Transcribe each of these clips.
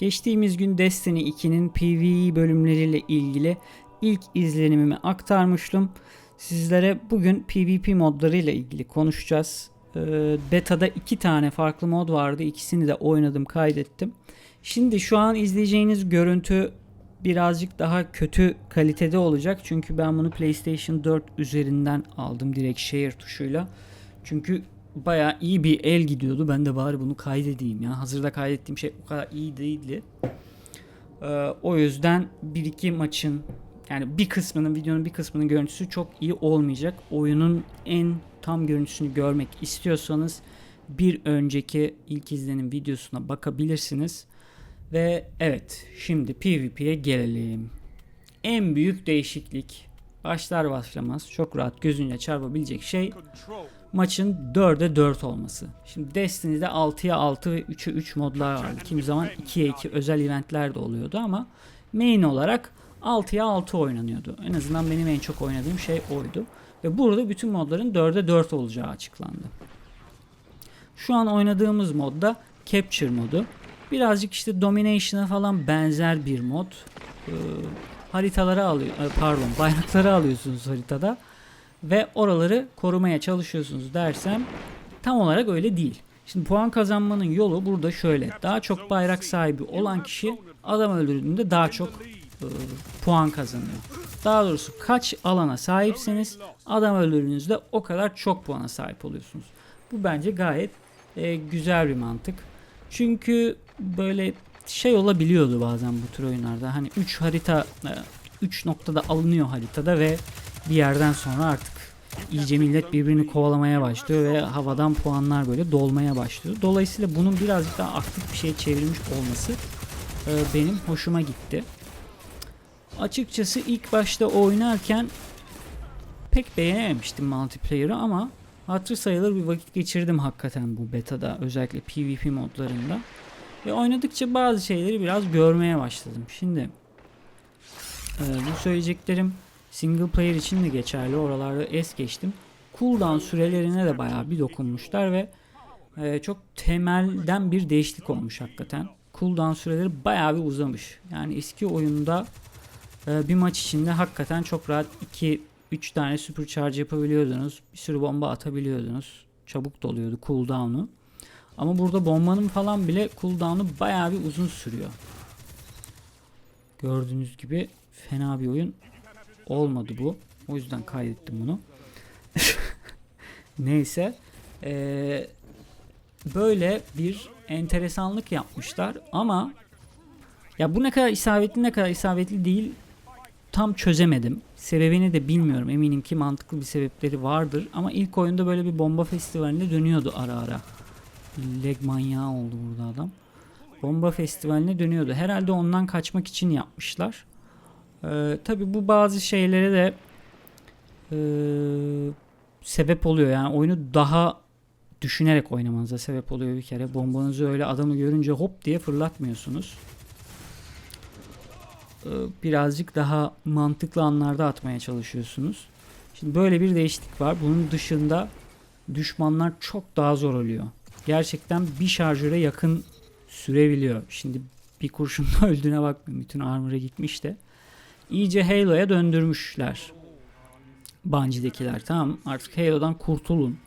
Geçtiğimiz gün Destiny 2'nin PvE bölümleriyle ilgili ilk izlenimimi aktarmıştım. Sizlere bugün PvP modlarıyla ilgili konuşacağız. Ee, beta'da iki tane farklı mod vardı. İkisini de oynadım, kaydettim. Şimdi şu an izleyeceğiniz görüntü birazcık daha kötü kalitede olacak. Çünkü ben bunu PlayStation 4 üzerinden aldım direkt share tuşuyla. Çünkü bayağı iyi bir el gidiyordu. Ben de bari bunu kaydedeyim ya. Hazırda kaydettiğim şey o kadar iyi değildi. Ee, o yüzden bir iki maçın yani bir kısmının videonun bir kısmının görüntüsü çok iyi olmayacak. Oyunun en tam görüntüsünü görmek istiyorsanız bir önceki ilk izlenim videosuna bakabilirsiniz. Ve evet şimdi PvP'ye gelelim. En büyük değişiklik başlar başlamaz çok rahat gözünle çarpabilecek şey maçın 4'e 4 olması. Şimdi Destiny'de 6'ya 6 ve 3'e 3 modlar vardı. Kimi zaman 2'ye 2 özel eventler de oluyordu ama main olarak 6'ya 6 oynanıyordu. En azından benim en çok oynadığım şey oydu. Ve burada bütün modların 4'e 4 olacağı açıklandı. Şu an oynadığımız modda Capture modu. Birazcık işte Domination'a falan benzer bir mod. Ee, haritaları alıyor, e, pardon bayrakları alıyorsunuz haritada ve oraları korumaya çalışıyorsunuz dersem tam olarak öyle değil. Şimdi puan kazanmanın yolu burada şöyle. Daha çok bayrak sahibi olan kişi adam öldürdüğünde daha çok e, puan kazanıyor. Daha doğrusu kaç alana sahipseniz adam öldürdüğünüzde o kadar çok puana sahip oluyorsunuz. Bu bence gayet e, güzel bir mantık. Çünkü böyle şey olabiliyordu bazen bu tür oyunlarda. Hani 3 harita 3 noktada alınıyor haritada ve bir yerden sonra artık iyice millet birbirini kovalamaya başlıyor ve havadan puanlar böyle dolmaya başlıyor. Dolayısıyla bunun birazcık daha aktif bir şeye çevrilmiş olması e, benim hoşuma gitti. Açıkçası ilk başta oynarken pek beğenememiştim multiplayer'ı ama hatır sayılır bir vakit geçirdim hakikaten bu beta'da özellikle PvP modlarında. Ve oynadıkça bazı şeyleri biraz görmeye başladım. Şimdi e, bu söyleyeceklerim single player için de geçerli. Oralarda es geçtim. Cooldown sürelerine de bayağı bir dokunmuşlar ve e, çok temelden bir değişiklik olmuş hakikaten. Cooldown süreleri bayağı bir uzamış. Yani eski oyunda e, bir maç içinde hakikaten çok rahat 2 3 tane supercharge yapabiliyordunuz. Bir sürü bomba atabiliyordunuz. Çabuk doluyordu cooldown'u. Ama burada bombanın falan bile cooldown'u bayağı bir uzun sürüyor. Gördüğünüz gibi fena bir oyun olmadı bu. O yüzden kaydettim bunu. Neyse. Ee, böyle bir enteresanlık yapmışlar ama ya bu ne kadar isabetli ne kadar isabetli değil tam çözemedim. Sebebini de bilmiyorum. Eminim ki mantıklı bir sebepleri vardır. Ama ilk oyunda böyle bir bomba festivalinde dönüyordu ara ara. Leg manyağı oldu burada adam. Bomba festivaline dönüyordu. Herhalde ondan kaçmak için yapmışlar. Ee, Tabi bu bazı şeylere de e, sebep oluyor. Yani oyunu daha düşünerek oynamanıza sebep oluyor bir kere. Bombanızı öyle adamı görünce hop diye fırlatmıyorsunuz. Ee, birazcık daha mantıklı anlarda atmaya çalışıyorsunuz. Şimdi böyle bir değişiklik var. Bunun dışında düşmanlar çok daha zor oluyor. Gerçekten bir şarjöre yakın sürebiliyor. Şimdi bir kurşunla öldüğüne bakmayın. Bütün armor'a gitmiş de. İyice Halo'ya döndürmüşler. Bungie'dekiler. Tamam artık Halo'dan kurtulun.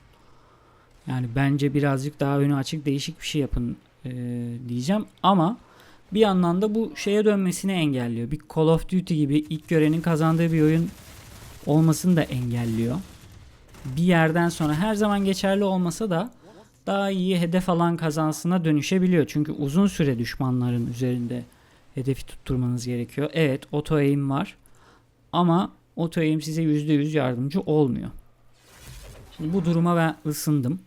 Yani bence birazcık daha önü açık değişik bir şey yapın e, diyeceğim. Ama bir yandan da bu şeye dönmesini engelliyor. Bir Call of Duty gibi ilk görenin kazandığı bir oyun olmasını da engelliyor. Bir yerden sonra her zaman geçerli olmasa da daha iyi hedef alan kazansına dönüşebiliyor. Çünkü uzun süre düşmanların üzerinde hedefi tutturmanız gerekiyor. Evet auto aim var ama auto aim size %100 yardımcı olmuyor. Şimdi bu duruma ben ısındım.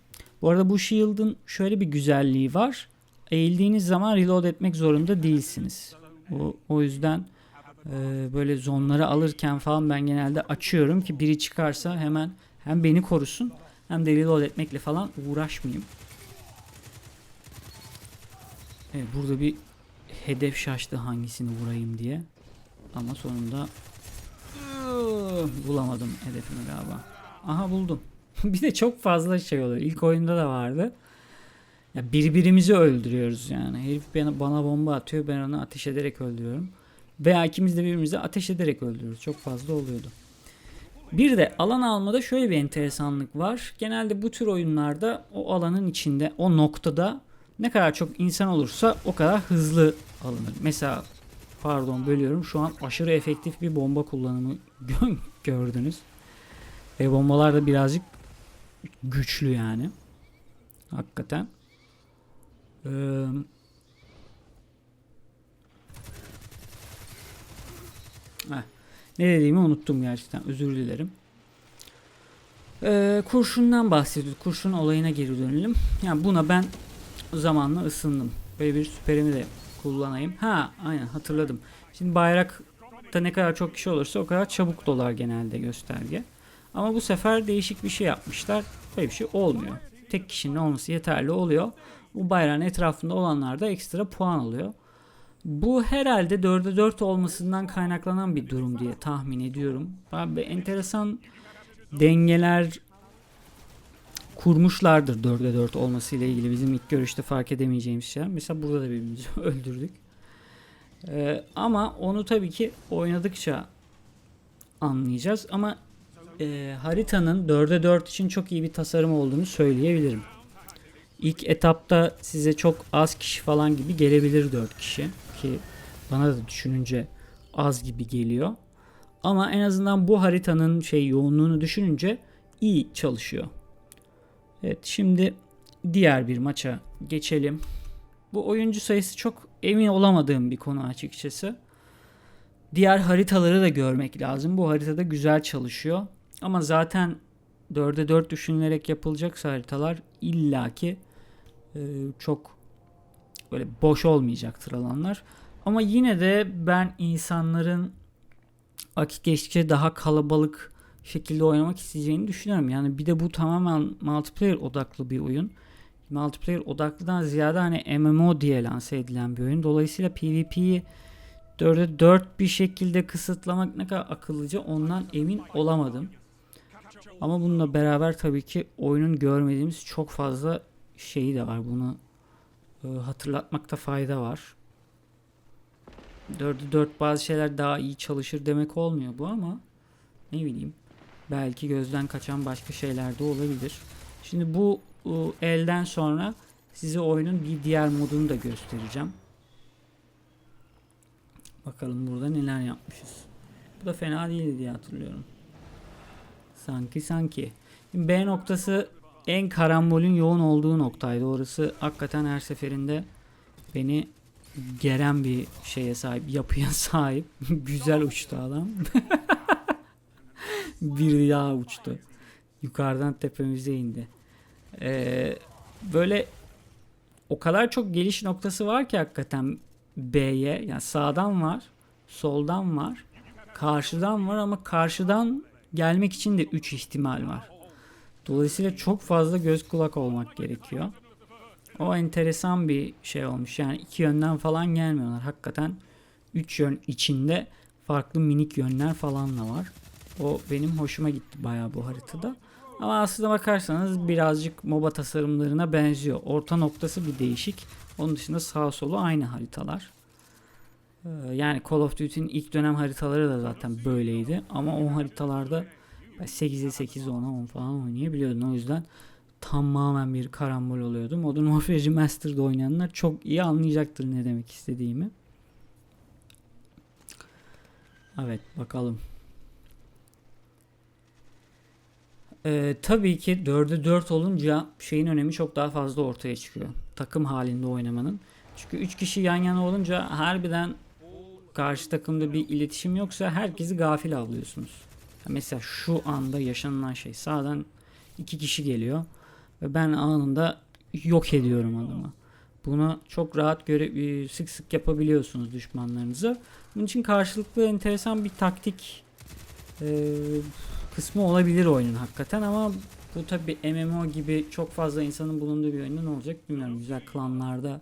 Bu arada bu shield'ın şöyle bir güzelliği var. Eğildiğiniz zaman reload etmek zorunda değilsiniz. O, o yüzden e, böyle zonları alırken falan ben genelde açıyorum ki biri çıkarsa hemen hem beni korusun hem de reload etmekle falan uğraşmayayım. Evet burada bir hedef şaştı hangisini vurayım diye. Ama sonunda bulamadım hedefimi galiba. Aha buldum. bir de çok fazla şey oluyor. İlk oyunda da vardı. Ya birbirimizi öldürüyoruz yani. Herif bana, bomba atıyor ben onu ateş ederek öldürüyorum. Veya ikimiz de birbirimizi ateş ederek öldürüyoruz. Çok fazla oluyordu. Bir de alan almada şöyle bir enteresanlık var. Genelde bu tür oyunlarda o alanın içinde, o noktada ne kadar çok insan olursa o kadar hızlı alınır. Mesela pardon bölüyorum. Şu an aşırı efektif bir bomba kullanımı gö- gördünüz. Ve bombalar da birazcık güçlü yani. Hakikaten. Ee, heh. Ne dediğimi unuttum gerçekten. Özür dilerim. Ee, kurşundan bahsediyorduk. Kurşun olayına geri dönelim. Yani buna ben zamanla ısındım. Böyle bir süperimi de kullanayım. Ha aynen hatırladım. Şimdi bayrakta ne kadar çok kişi olursa o kadar çabuk dolar genelde gösterge. Ama bu sefer değişik bir şey yapmışlar. Böyle bir şey olmuyor. Tek kişinin olması yeterli oluyor. Bu bayrağın etrafında olanlar da ekstra puan alıyor. Bu herhalde 4'e 4 olmasından kaynaklanan bir durum diye tahmin ediyorum. Abi enteresan dengeler kurmuşlardır 4'e 4 olmasıyla ilgili bizim ilk görüşte fark edemeyeceğimiz şeyler. Mesela burada da birbirimizi öldürdük. Ee, ama onu tabii ki oynadıkça anlayacağız. Ama e, haritanın 4'e 4 için çok iyi bir tasarım olduğunu söyleyebilirim. İlk etapta size çok az kişi falan gibi gelebilir 4 kişi ki bana da düşününce az gibi geliyor. Ama en azından bu haritanın şey yoğunluğunu düşününce iyi çalışıyor. Evet şimdi diğer bir maça geçelim. Bu oyuncu sayısı çok emin olamadığım bir konu açıkçası. Diğer haritaları da görmek lazım. Bu haritada güzel çalışıyor. Ama zaten 4'e 4 düşünülerek yapılacaksa haritalar illaki e, çok böyle boş olmayacaktır alanlar. Ama yine de ben insanların vakit geçtikçe daha kalabalık şekilde oynamak isteyeceğini düşünüyorum. Yani bir de bu tamamen multiplayer odaklı bir oyun. Multiplayer odaklıdan ziyade hani MMO diye lanse edilen bir oyun. Dolayısıyla PvP'yi 4'e 4 bir şekilde kısıtlamak ne kadar akıllıca ondan emin olamadım. Ama bununla beraber tabii ki oyunun görmediğimiz çok fazla şeyi de var. Bunu e, hatırlatmakta fayda var. 4'e 4 bazı şeyler daha iyi çalışır demek olmuyor bu ama ne bileyim belki gözden kaçan başka şeyler de olabilir. Şimdi bu elden sonra size oyunun bir diğer modunu da göstereceğim. Bakalım burada neler yapmışız. Bu da fena değildi diye hatırlıyorum. Sanki sanki. Şimdi B noktası en karambolün yoğun olduğu noktaydı. Orası hakikaten her seferinde beni geren bir şeye sahip, yapıya sahip. Güzel uçtu adam. bir daha uçtu. Yukarıdan tepemize indi. Ee, böyle o kadar çok geliş noktası var ki hakikaten B'ye yani sağdan var, soldan var, karşıdan var ama karşıdan gelmek için de 3 ihtimal var. Dolayısıyla çok fazla göz kulak olmak gerekiyor. O enteresan bir şey olmuş. Yani iki yönden falan gelmiyorlar. Hakikaten üç yön içinde farklı minik yönler falan da var. O benim hoşuma gitti bayağı bu haritada. Ama aslında bakarsanız birazcık MOBA tasarımlarına benziyor. Orta noktası bir değişik. Onun dışında sağ solu aynı haritalar. Ee, Yani Call of Duty'nin ilk dönem haritaları da zaten böyleydi. Ama o haritalarda 8'e 8, 10'a 10 falan oynayabiliyordun. O yüzden tamamen bir karambol oluyordu. Modern Warfare Remastered oynayanlar çok iyi anlayacaktır ne demek istediğimi. Evet bakalım. Ee, tabii ki 4'e 4 olunca şeyin önemi çok daha fazla ortaya çıkıyor. Takım halinde oynamanın. Çünkü 3 kişi yan yana olunca harbiden karşı takımda bir iletişim yoksa herkesi gafil avlıyorsunuz. Mesela şu anda yaşanılan şey sağdan iki kişi geliyor ve ben anında yok ediyorum adamı. Bunu çok rahat göre e, sık sık yapabiliyorsunuz düşmanlarınızı. Bunun için karşılıklı enteresan bir taktik e, kısmı olabilir oyunun hakikaten ama bu tabi MMO gibi çok fazla insanın bulunduğu bir oyunda ne olacak bilmiyorum. Güzel klanlarda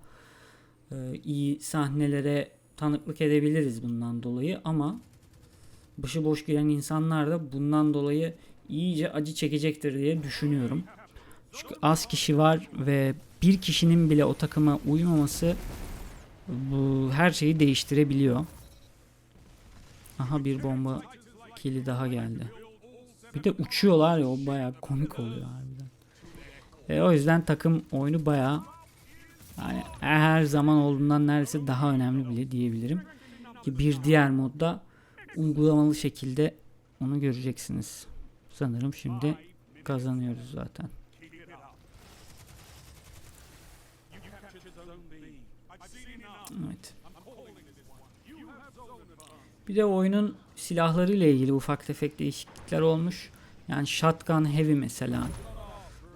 e, iyi sahnelere tanıklık edebiliriz bundan dolayı ama başıboş giren insanlar da bundan dolayı iyice acı çekecektir diye düşünüyorum. Çünkü az kişi var ve bir kişinin bile o takıma uymaması bu her şeyi değiştirebiliyor. Aha bir bomba kili daha geldi. Bir de uçuyorlar ya o bayağı komik oluyor harbiden. E, o yüzden takım oyunu bayağı yani her zaman olduğundan neredeyse daha önemli bile diyebilirim. Ki bir diğer modda uygulamalı şekilde onu göreceksiniz. Sanırım şimdi kazanıyoruz zaten. Evet. Bir de oyunun silahlarıyla ilgili ufak tefek değişiklikler olmuş. Yani shotgun heavy mesela.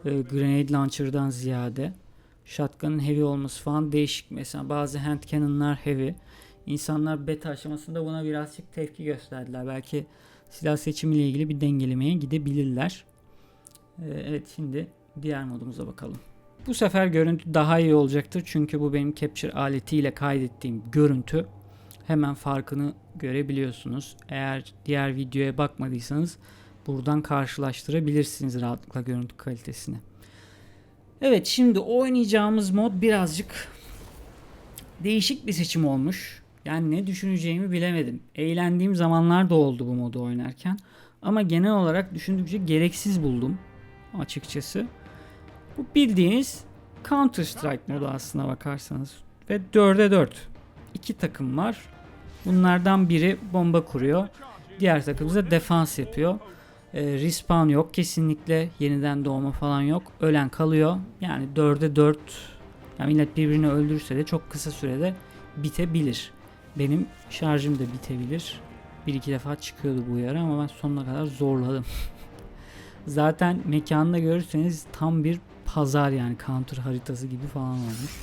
E, grenade launcher'dan ziyade. Shotgun'ın heavy olması falan değişik. Mesela bazı hand cannon'lar heavy. İnsanlar beta aşamasında buna birazcık tepki gösterdiler. Belki silah seçimiyle ilgili bir dengelemeye gidebilirler. E, evet şimdi diğer modumuza bakalım. Bu sefer görüntü daha iyi olacaktır. Çünkü bu benim capture aletiyle kaydettiğim görüntü. Hemen farkını görebiliyorsunuz. Eğer diğer videoya bakmadıysanız buradan karşılaştırabilirsiniz rahatlıkla görüntü kalitesini. Evet şimdi oynayacağımız mod birazcık değişik bir seçim olmuş. Yani ne düşüneceğimi bilemedim. Eğlendiğim zamanlar da oldu bu modu oynarken. Ama genel olarak düşündükçe gereksiz buldum açıkçası. Bu bildiğiniz Counter Strike modu aslına bakarsanız. Ve 4'e 4. İki takım var. Bunlardan biri bomba kuruyor. Diğer takım ise defans yapıyor. E, respawn yok kesinlikle. Yeniden doğma falan yok. Ölen kalıyor. Yani 4'e 4 yani millet birbirini öldürürse de çok kısa sürede bitebilir. Benim şarjım da bitebilir. Bir iki defa çıkıyordu bu uyarı ama ben sonuna kadar zorladım. Zaten mekanında görürseniz tam bir pazar yani counter haritası gibi falan olmuş.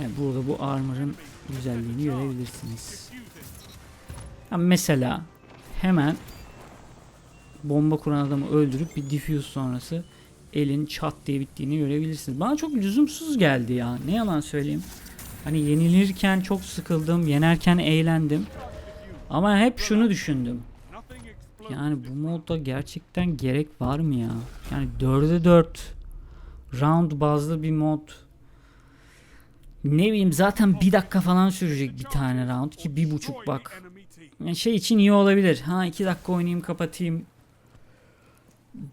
Yani burada bu armor'ın güzelliğini görebilirsiniz. Yani mesela hemen bomba kuran adamı öldürüp bir diffuse sonrası elin çat diye bittiğini görebilirsiniz. Bana çok lüzumsuz geldi ya. Ne yalan söyleyeyim. Hani yenilirken çok sıkıldım, yenerken eğlendim. Ama hep şunu düşündüm. Yani bu modda gerçekten gerek var mı ya? Yani 4'e 4 round bazlı bir mod. Ne bileyim zaten bir dakika falan sürecek bir tane round ki bir buçuk bak. Yani şey için iyi olabilir. Ha iki dakika oynayayım kapatayım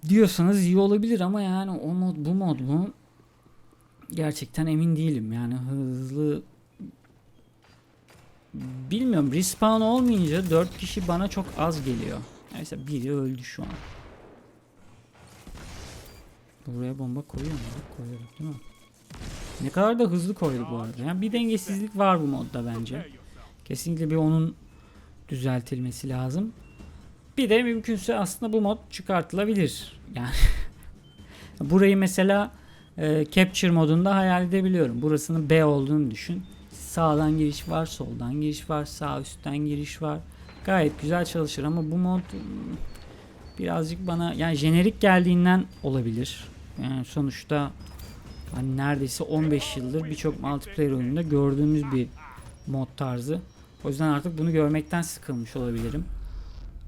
diyorsanız iyi olabilir ama yani o mod bu mod mu? Gerçekten emin değilim. Yani hızlı bilmiyorum respawn olmayınca 4 kişi bana çok az geliyor. Neyse biri öldü şu an. Buraya bomba koyuyor mu? Koyuyor değil mi? Ne kadar da hızlı koydu bu arada. Yani bir dengesizlik var bu modda bence. Kesinlikle bir onun düzeltilmesi lazım. Bir de mümkünse aslında bu mod çıkartılabilir. Yani burayı mesela e, capture modunda hayal edebiliyorum. Burasının B olduğunu düşün. Sağdan giriş var, soldan giriş var, sağ üstten giriş var. Gayet güzel çalışır ama bu mod hmm, birazcık bana yani jenerik geldiğinden olabilir. Yani sonuçta hani neredeyse 15 yıldır birçok multiplayer oyununda gördüğümüz bir mod tarzı. O yüzden artık bunu görmekten sıkılmış olabilirim.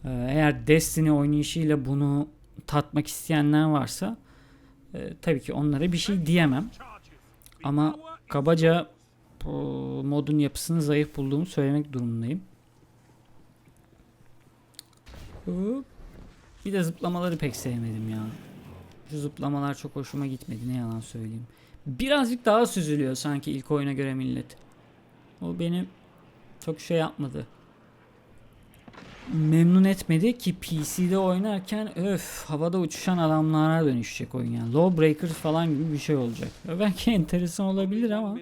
Ee, eğer Destiny oynayışıyla bunu tatmak isteyenler varsa e, tabii ki onlara bir şey diyemem. Ama kabaca bu modun yapısını zayıf bulduğumu söylemek durumundayım. Bir de zıplamaları pek sevmedim ya. Şu zıplamalar çok hoşuma gitmedi ne yalan söyleyeyim. Birazcık daha süzülüyor sanki ilk oyuna göre millet. O beni çok şey yapmadı. Memnun etmedi ki PC'de oynarken öf havada uçuşan adamlara dönüşecek oyun yani. Lawbreakers falan gibi bir şey olacak. Belki enteresan olabilir ama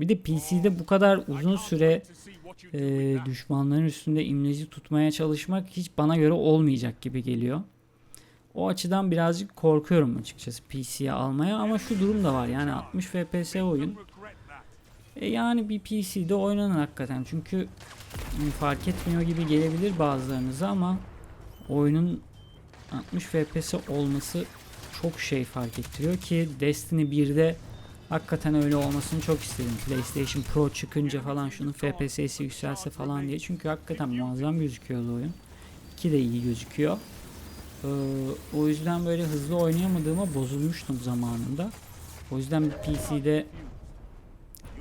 bir de PC'de bu kadar uzun süre e, düşmanların üstünde imleci tutmaya çalışmak hiç bana göre olmayacak gibi geliyor. O açıdan birazcık korkuyorum açıkçası PC'ye almaya ama şu durum da var yani 60 FPS oyun. E yani bir PC'de oynanır hakikaten çünkü fark etmiyor gibi gelebilir bazılarınıza ama oyunun 60 FPS olması çok şey fark ettiriyor ki Destiny 1'de Hakikaten öyle olmasını çok istedim. PlayStation Pro çıkınca falan şunun FPS'si yükselse falan diye. Çünkü hakikaten muazzam gözüküyordu oyun. 2 de iyi gözüküyor. Ee, o yüzden böyle hızlı oynayamadığıma bozulmuştum zamanında. O yüzden bir PC'de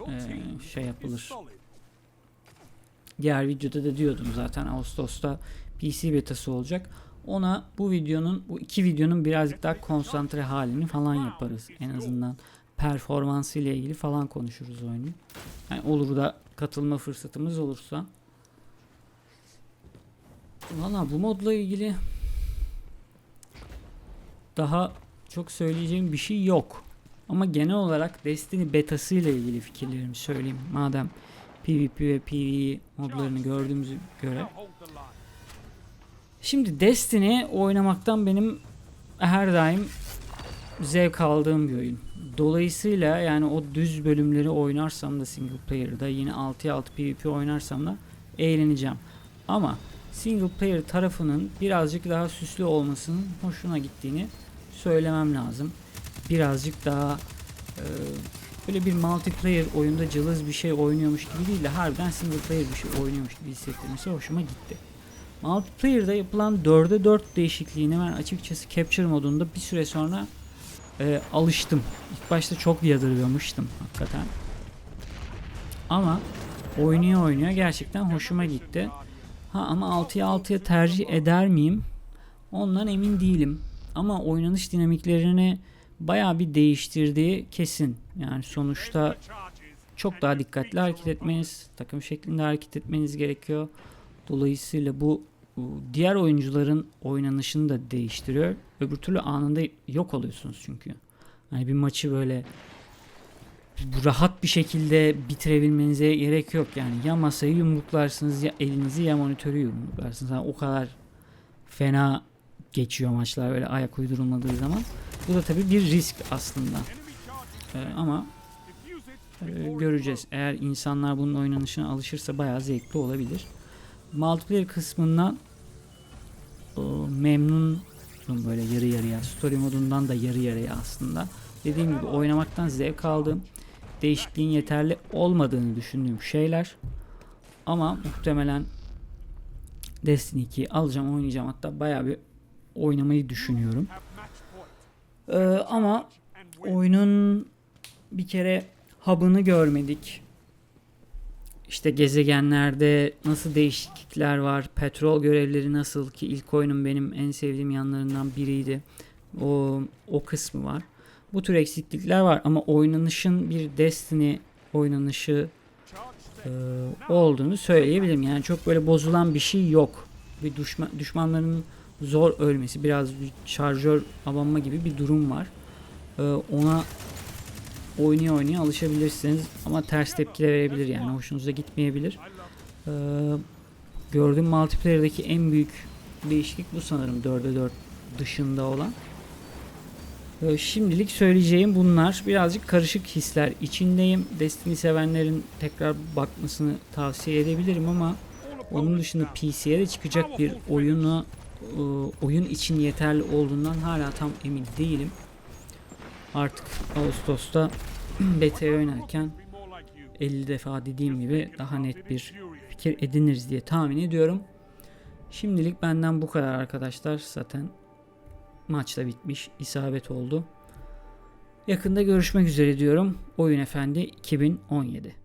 Ee, şey yapılır. Diğer videoda da diyordum zaten Ağustos'ta PC betası olacak. Ona bu videonun bu iki videonun birazcık daha konsantre halini falan yaparız. En azından performansı ile ilgili falan konuşuruz oyunu. Yani olur da katılma fırsatımız olursa. Valla bu modla ilgili daha çok söyleyeceğim bir şey yok. Ama genel olarak Destiny betası ile ilgili fikirlerimi söyleyeyim. Madem PvP ve PvE modlarını gördüğümüze göre. Şimdi Destiny oynamaktan benim her daim zevk aldığım bir oyun. Dolayısıyla yani o düz bölümleri oynarsam da single player'da yine 6'ya 6 PvP oynarsam da eğleneceğim. Ama single player tarafının birazcık daha süslü olmasının hoşuna gittiğini söylemem lazım. Birazcık daha e, böyle bir multiplayer oyunda cılız bir şey oynuyormuş gibi değil de harbiden single player bir şey oynuyormuş gibi hissettirmesi hoşuma gitti. Multiplayer'da yapılan 4'e 4 değişikliğini ben açıkçası Capture modunda bir süre sonra e, alıştım. İlk başta çok yadırgamıştım hakikaten. Ama oynuyor oynuyor gerçekten hoşuma gitti. Ha ama 6'ya 6'ya tercih eder miyim? Ondan emin değilim. Ama oynanış dinamiklerini bayağı bir değiştirdiği kesin. Yani sonuçta çok daha dikkatli hareket etmeniz, takım şeklinde hareket etmeniz gerekiyor. Dolayısıyla bu diğer oyuncuların oynanışını da değiştiriyor. Öbür türlü anında yok oluyorsunuz çünkü. Hani bir maçı böyle rahat bir şekilde bitirebilmenize gerek yok yani. Ya masayı yumruklarsınız ya elinizi ya monitörü yumruklarsınız. Yani o kadar fena geçiyor maçlar böyle ayak uydurulmadığı zaman. Bu da tabii bir risk aslında. Ee, ama e, göreceğiz. Eğer insanlar bunun oynanışına alışırsa bayağı zevkli olabilir. Multiplayer kısmından e, memnunum böyle yarı yarıya. Story modundan da yarı yarıya aslında. Dediğim gibi oynamaktan zevk aldığım, değişikliğin yeterli olmadığını düşündüğüm şeyler. Ama muhtemelen Destiny 2'yi alacağım, oynayacağım. Hatta bayağı bir oynamayı düşünüyorum. Ee, ama oyunun bir kere hub'ını görmedik. İşte gezegenlerde nasıl değişiklikler var, petrol görevleri nasıl ki ilk oyunun benim en sevdiğim yanlarından biriydi. O o kısmı var. Bu tür eksiklikler var ama oynanışın bir Destiny oynanışı e, olduğunu söyleyebilirim. Yani çok böyle bozulan bir şey yok. Bir düşman, düşmanların zor ölmesi, biraz bir şarjör abanma gibi bir durum var. Ee, ona oynaya oynaya alışabilirsiniz ama ters tepkiler verebilir yani hoşunuza gitmeyebilir. Ee, gördüğüm multiplayer'daki en büyük değişiklik bu sanırım 4'e 4 dışında olan. Ee, şimdilik söyleyeceğim bunlar. Birazcık karışık hisler içindeyim. Destiny sevenlerin tekrar bakmasını tavsiye edebilirim ama onun dışında PC'ye de çıkacak bir oyunu e, oyun için yeterli olduğundan hala tam emin değilim. Artık Ağustos'ta beta oynarken 50 defa dediğim gibi daha net bir fikir ediniriz diye tahmin ediyorum. Şimdilik benden bu kadar arkadaşlar. Zaten maç da bitmiş. isabet oldu. Yakında görüşmek üzere diyorum. Oyun Efendi 2017